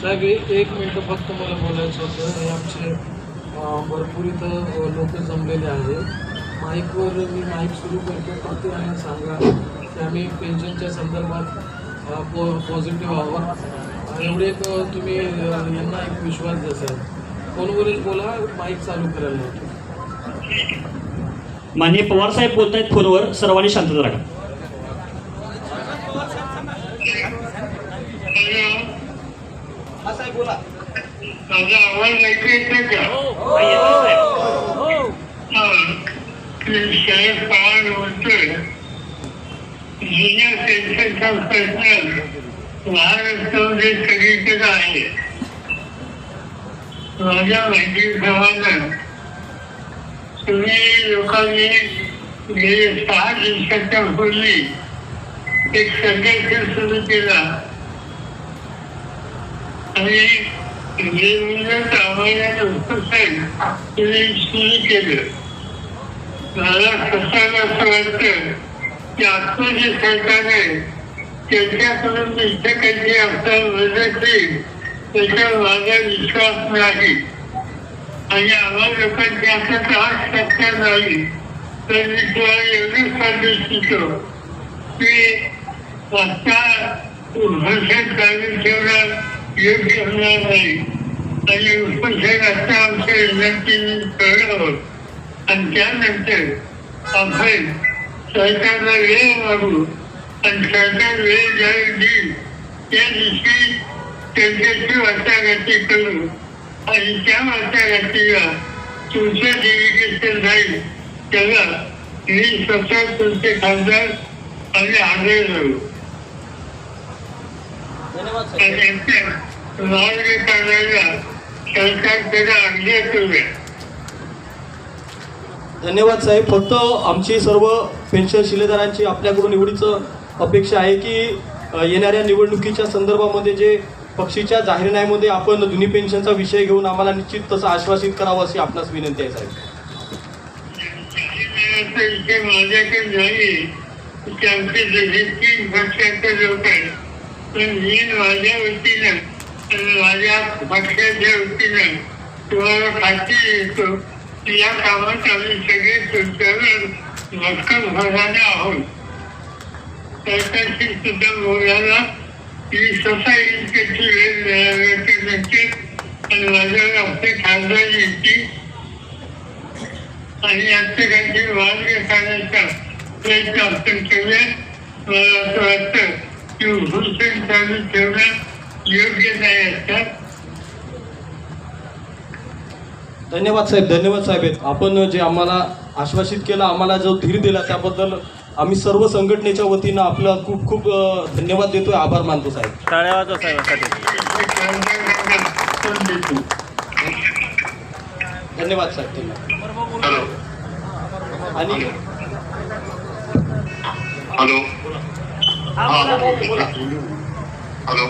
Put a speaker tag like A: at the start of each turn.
A: साहेब एक मिनटं फक्त मला बोलायचं होतं. हे आमचे भरपूर इथं लोक जमलेले आहेत. माईकवर मी माईक सुरू करतो. प्रत्येकाने सांगा की आम्ही पेन्शनच्या संदर्भात पो पॉ पॉझिटिव्ह आहोत. एवढे तुम्ही यांना एक विश्वास द्या साहेब. फोनवरच बोला माईक चालू करायला होतो
B: माननीय पवार साहेब बोलत आहेत फोनवर. सर्वांनी शांतता राखा
C: महाराष्ट्रामध्ये हो, सगळीकडे हो. आहे माझ्या माहितीप्रमाणे तुम्ही लोकांनी गेले सहा दिवसाच्या पूर्वी एक संघर्ष सुरू केला. आणि जे मुलं कामाला उत्सुक आहे तुम्ही सुरू केलं. मला स्वतःला असं वाटतं की आता जे सरकार आहे त्यांच्याकडून इथे काही आपल्याला मदत होईल त्याच्या माझा विश्वास नाही. आणि आम्हाला लोकांची आता त्रास शक्य नाही तर मी तुम्हाला एवढीच सांगू इच्छितो की आता उपोषण चालू ठेवणं योग्य होणार नाही. आणि उपोषण आता आमच्या विनंतीने कळलं आणि त्यानंतर आपण सरकारला वेळ मागू. आणि सरकार वेळ ज्यावेळी देईल त्या दिवशी त्यांच्याशी वाटाघाटी करू. आणि त्या वाटाघाटीला तुमचं डेलिगेशन राहील त्याला मी स्वतः तुमचे खासदार आणि करूया
D: धन्यवाद साहेब. फक्त आमची सर्व पेन्शन शिलेदारांची आपल्याकडून एवढीच अपेक्षा आहे की येणाऱ्या निवडणुकीच्या संदर्भामध्ये जे पक्षीच्या जाहीरनाम्यामध्ये आपण जुनी पेन्शनचा विषय घेऊन आम्हाला निश्चित तसं आश्वासित करावं अशी आपणास विनंती आहे साहेब
C: माझ्या माझ्या पक्षाच्या वतीनं तुम्हाला खात्री देतो की या कामात आम्ही सगळे तुमच्यावर भक्कम भराने आहोत सरकारशी सुद्धा बोलायला मी स्वतः इतक्याची वेळ मिळाल्याच्या नंतर आणि माझ्यावर आपले खासदार येतील आणि यांचे मार्ग प्रयत्न आपण मला असं वाटतं की चालू ठेवणं योग्य नाही असतात
D: धन्यवाद साहेब धन्यवाद साहेब. आपण जे आम्हाला आश्वासित केलं आम्हाला जो धीर दिला त्याबद्दल आम्ही सर्व संघटनेच्या वतीनं आपला खूप खूप धन्यवाद देतोय. आभार मानतो साहेब.
E: टाळ्या साहेबांसाठी
D: धन्यवाद साहेब
F: हॅलो.
D: आणि
F: हॅलो. हा हॅलो.